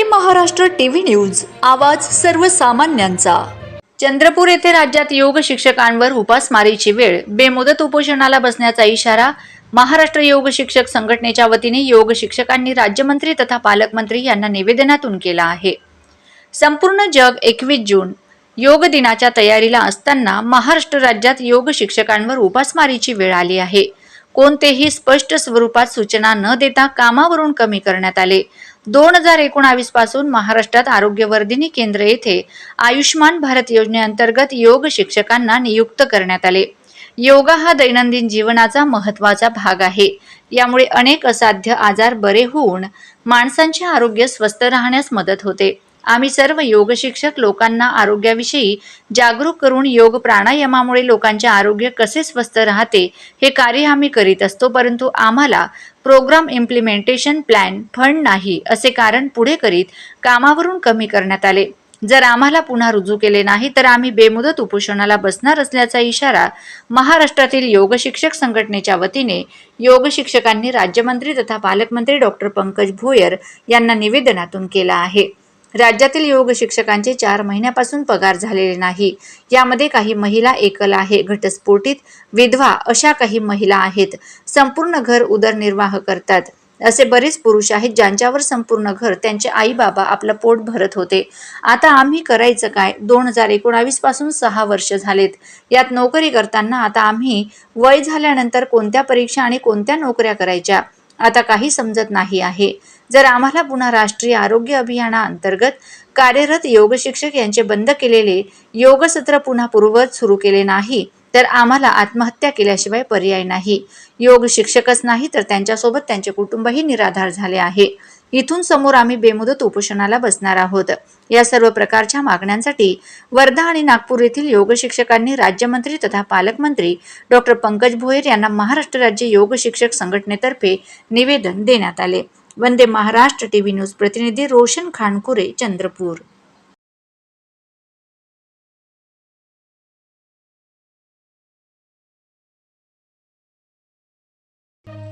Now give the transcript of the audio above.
Vande Maharashtra TV news आवाज सर्वसामान्यांचा. चंद्रपूर येथे राज्यात योग शिक्षकांवर उपासमारीची वेळ बेमुदत उपोषणाला बसण्याचा इशारा महाराष्ट्र योग शिक्षक संघटनेच्या वतीने योग शिक्षकांनी राज्यमंत्री तथा पालकमंत्री यांना निवेदनातून केला आहे. संपूर्ण जग एकवीस जून योग दिनाच्या तयारीला असताना महाराष्ट्र राज्यात योग शिक्षकांवर उपासमारीची वेळ आली आहे. कोणतेही स्पष्ट स्वरूपात सूचना न देता कामावरून कमी करण्यात आले. दोन हजार एकोणावीसपासून महाराष्ट्रात आरोग्यवर्धिनी केंद्र येथे आयुष्मान भारत योजनेअंतर्गत योग शिक्षकांना नियुक्त करण्यात आले. योगा हा दैनंदिन जीवनाचा महत्त्वाचा भाग आहे. यामुळे अनेक असाध्य आजार बरे होऊन माणसांचे आरोग्य स्वस्थ राहण्यास मदत होते. आम्ही सर्व योग शिक्षक लोकांना आरोग्याविषयी जागरूक करून योग प्राणायामामुळे लोकांचे आरोग्य कसे स्वस्थ राहते हे कार्य आम्ही करीत असतो परंतु आम्हाला प्रोग्राम इम्प्लिमेंटेशन प्लॅन फंड नाही असे कारण पुढे करीत कामावरून कमी करण्यात आले. जर आम्हाला पुन्हा रुजू केले नाही तर आम्ही बेमुदत उपोषणाला बसणार असल्याचा इशारा महाराष्ट्रातील योग शिक्षक संघटनेच्या वतीने योग शिक्षकांनी राज्यमंत्री तथा पालकमंत्री डॉक्टर पंकज भोयर यांना निवेदनातून केला आहे. राज्यातील योग शिक्षकांचे चार महिन्यापासून पगार झालेले नाही. यामध्ये काही महिला एकल आहे. घटस्फोटित विधवा अशा काही महिला आहेत. संपूर्ण घर उदरनिर्वाह करतात. असे बरेच पुरुष आहेत ज्यांच्यावर संपूर्ण घर त्यांचे आई बाबा आपलं पोट भरत होते. आता आम्ही करायचं काय? दोन हजार एकोणावीसपासून सहा वर्ष झालेत. यात नोकरी करताना आता आम्ही वय झाल्यानंतर कोणत्या परीक्षा आणि कोणत्या नोकऱ्या करायच्या? आता काही समजत नाही आहे. जर आम्हाला पुन्हा राष्ट्रीय आरोग्य अभियानाअंतर्गत कार्यरत योग शिक्षक यांचे बंद केलेले योगसत्र पुन्हा पूर्ववत सुरू केले नाही तर आम्हाला आत्महत्या केल्याशिवाय पर्याय नाही. योग शिक्षकच नाही तर त्यांच्यासोबत त्यांचे कुटुंबही निराधार झाले आहे. इथून समोर आम्ही बेमुदत उपोषणाला बसणार आहोत. या सर्व प्रकारच्या मागण्यांसाठी वर्धा आणि नागपूर येथील योग शिक्षकांनी राज्यमंत्री तथा पालकमंत्री डॉक्टर पंकज भोयर यांना महाराष्ट्र राज्य योग शिक्षक संघटनेतर्फे निवेदन देण्यात आले. वंदे महाराष्ट्र टीव्ही न्यूज प्रतिनिधी रोशन खानकुरे चंद्रपूर.